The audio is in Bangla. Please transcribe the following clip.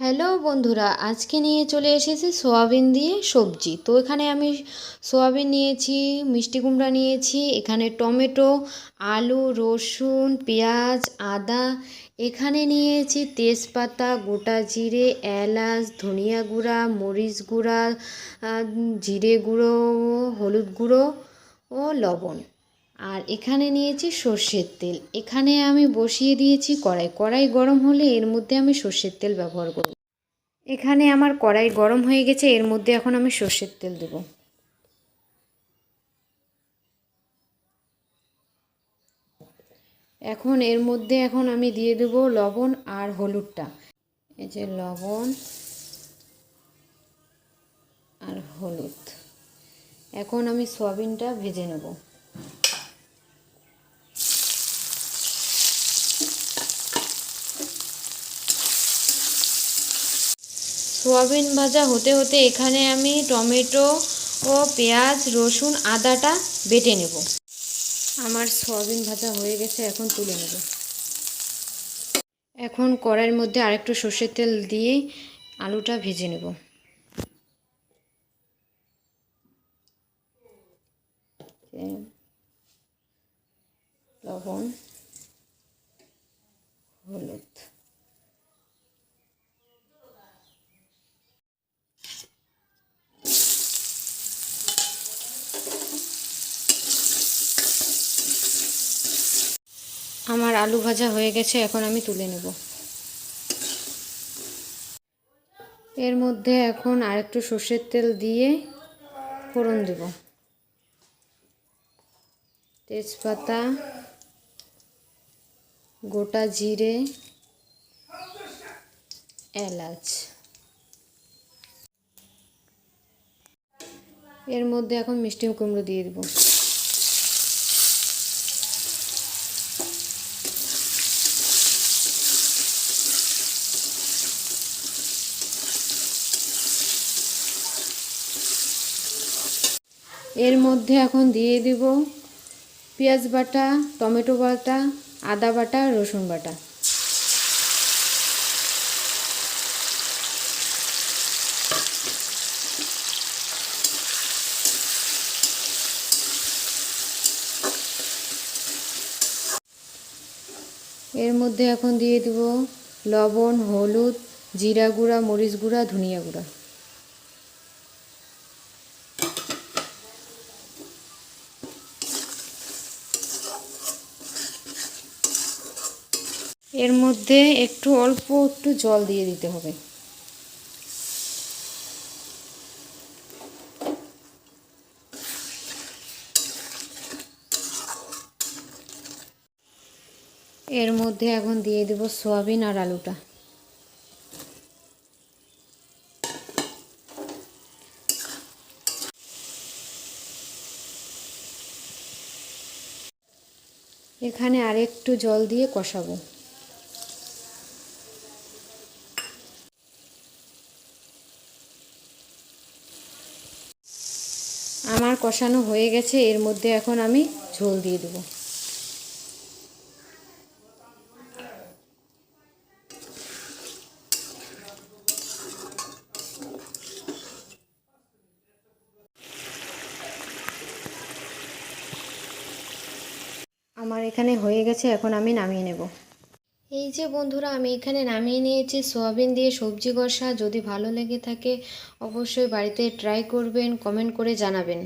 হ্যালো বন্ধুরা, আজকে নিয়ে চলে এসেছি সোয়াবিন দিয়ে সবজি। তো এখানে আমি সোয়াবিন নিয়েছি, মিষ্টি কুমড়া নিয়েছি, এখানে টমেটো, আলু, রসুন, পেঁয়াজ, আদা, এখানে নিয়েছি তেজপাতা, গোটা জিরে, এলাচ, ধনিয়া গুঁড়া, মরিচ গুঁড়া জিরে গুঁড়ো, হলুদ গুঁড়ো ও লবণ। আর এখানে নিয়েছি সর্ষের তেল। এখানে আমি বসিয়ে দিয়েছি কড়াই। কড়াই গরম হলে এর মধ্যে আমি সর্ষের তেল ব্যবহার করব। এখানে আমার কড়াই গরম হয়ে গেছে, এর মধ্যে এখন আমি সর্ষের তেল দেব। এখন এর মধ্যে এখন আমি দিয়ে দেব লবণ আর হলুদটা। এই যে লবণ আর হলুদ। এখন আমি সয়াবিনটা ভেজে নেব। সোয়াবিন ভাজা হতে হতে এখানে আমি টমেটো ও পেঁয়াজ, রসুন, আদাটা বেটে নেব। আমার সোয়াবিন ভাজা হয়ে গেছে, এখন তুলে নেব। এখন কড়াইয়ের মধ্যে আরেকটু সর্ষের তেল দিয়ে আলুটা ভেজে নেব। লবণ হলুদ আমার আলু ভাজা হয়ে গেছে, এখন আমি তুলে নেব। এর মধ্যে এখন আরেকটু সর্ষের তেল দিয়ে ফোড়ন দেব। তেজপাতা, গোটা জিরে, এলাচ। এর মধ্যে এখন মিষ্টি কুমড়ো দিয়ে দেবো। এর মধ্যে এখন দিয়ে দিব পেঁয়াজ বাটা, টমেটো বাটা, আদা বাটা, রসুন বাটা। এর মধ্যে এখন দিয়ে দিব লবণ, হলুদ, জিরা গুঁড়া, মরিচ গুঁড়া, ধনিয়া গুঁড়া। এর মধ্যে একটু অল্প একটু জল দিয়ে দিতে হবে। এর মধ্যে এখন দিয়ে দেব সয়াবিন আর আলুটা। এখানে আরেকটু জল দিয়ে কষাবো। আমার কষানো হয়ে গেছে, এর মধ্যে এখন আমি ঝোল দিয়ে দেবো। আমার এখানে হয়ে গেছে, এখন আমি নামিয়ে নেব। এই যে বন্ধুরা, আমি এখানে নামিয়ে নিয়েছি। সোয়াবিন দিয়ে সবজি কষা, যদি ভালো লেগে থাকে অবশ্যই বাড়িতে ট্রাই করবেন কমেন্ট করে জানাবেন।